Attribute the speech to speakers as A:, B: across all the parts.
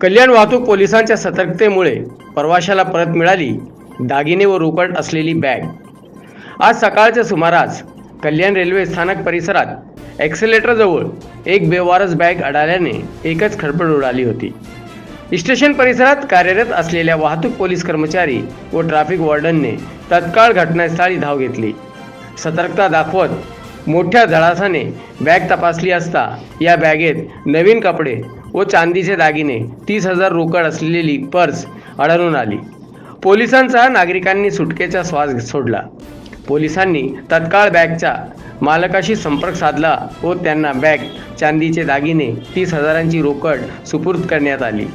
A: कल्याण वाहतूक पोलिसांच्या सतर्कतेमुळे प्रवाशाला परत मिळाली दागिने व रोकड असलेली बॅग. आज सकाळच्या सुमारास कल्याण रेल्वे स्थानक परिसरात एक्सेलेटरजवळ एक बेवारस बॅग अडाल्याने एकच खडबड उडाली होती. स्टेशन परिसरात कार्यरत असलेल्या वाहतूक पोलीस कर्मचारी व ट्रॅफिक वॉर्डनने तत्काळ घटनास्थळी धाव घेतली. सतर्कता दाखवत मोठ्या धडासाने बॅग तपासली असता या बॅगेत नवीन कपडे व चांदीचे दागिने तीस हजार रोकड असलेली पर्स आढळून आली. पोलिसांचा नागरिकांनी सुटकेचा श्वास सोडला. पोलिसांनी तत्काळ बॅगच्या मालकाशी संपर्क साधला व त्यांना बॅग चांदीचे दागिने तीस हजारांची रोकड सुपूर्द करण्यात आली.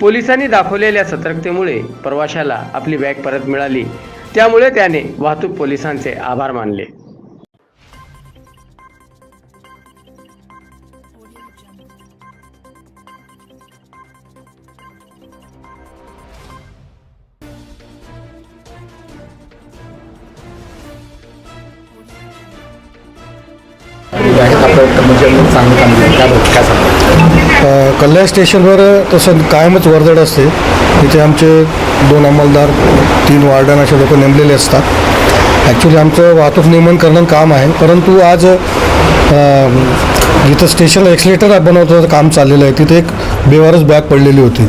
A: पोलिसांनी दाखवलेल्या सतर्कतेमुळे प्रवाशाला आपली बॅग परत मिळाली. त्यामुळे त्याने वाहतूक पोलिसांचे आभार मानले.
B: कर्मचारी चांगलं काम केलं त्याबद्दल काय सांगता
C: कल्याण स्टेशनवर तसं कायमच वर्दळ असते. तिथे आमचे दोन अंमलदार तीन वार्डन असे लोक नेमलेले असतात. ॲक्च्युली आमचं वाहतूक नियमन करणं काम आहे. परंतु आज जिथं स्टेशनला एक्सलेटर बनवतो काम चाललेलं आहे. तिथे एक बेवारच बॅग पडलेली होती.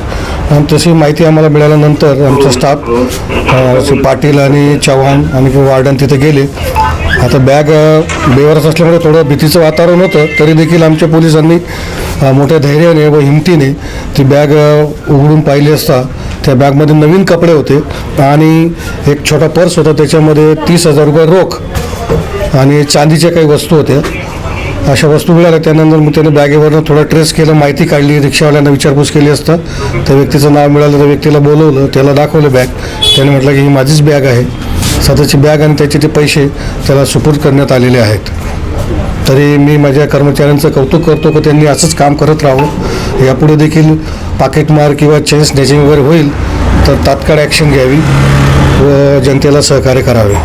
C: आणि तशी माहिती आम्हाला मिळाल्यानंतर आमचा स्टाफ अ, श्री पाटील आणि चव्हाण आणि वार्डन तिथे गेले. आता बॅग अ, बेवारस असल्यामुळे थोडं भीतीचं वातावरण होतं तरी देखील आमच्या पोलिसांनी मोठ्या धैर्याने व हिमतीने ती बॅग उघडून पाहिली असता त्या बॅगमध्ये नवीन कपडे होते आणि एक छोटा पर्स होता त्याच्यामध्ये तीस हजार रुपये रोख आणि चांदीच्या काही वस्तू होत्या. अशा वस्तू मिळाल्या. त्यानंतर मग त्याने बॅगेवरनं थोडं ट्रेस केलं माहिती काढली रिक्षावाल्यांना विचारपूस केली असता. त्या व्यक्तीचं नाव मिळालं त्या व्यक्तीला बोलवलं त्याला दाखवलं बॅग. त्याने म्हटलं की ही माझीच बॅग आहे. स्वतःची बॅग आणि त्याचे ते पैसे त्याला सुपूर्द करण्यात आलेले आहेत. तरी मी माझ्या कर्मचाऱ्यांचं कौतुक करतो की त्यांनी असंच काम करत राहावं. यापुढे देखील पाकिटमार किंवा चेन स्नॅचिंग वगैरे होईल तर तात्काळ ॲक्शन घ्यावी व जनतेला सहकार्य करावे.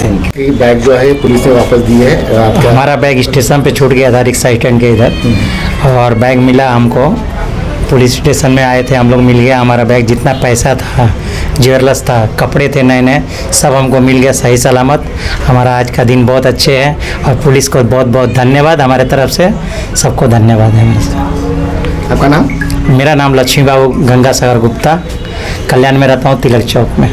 B: ही बॅग जो है पुलिस ने वापस दी है आपका
D: हमारा बैग स्टेशन पे छूट गया था रिक्शा स्टैंड के इधर। और बैग मिला हमको। पुलिस स्टेशन में आए थे हम लोग मिल गया। हमारा बैग जितना पैसा था ज्वेलर्स था कपड़े थे नए नए सब हमको मिल गया सही सलामत। हमारा आज का दिन बहुत अच्छे है। और पुलिस को बहुत बहुत धन्यवाद। हमारे तरफ़ से सबको धन्यवाद है मेरे
B: आपका नाम?
D: मेरा नाम लक्ष्मी बाबू गंगा सागर गुप्ता। कल्याण में रहता हूँ तिलक चौक में।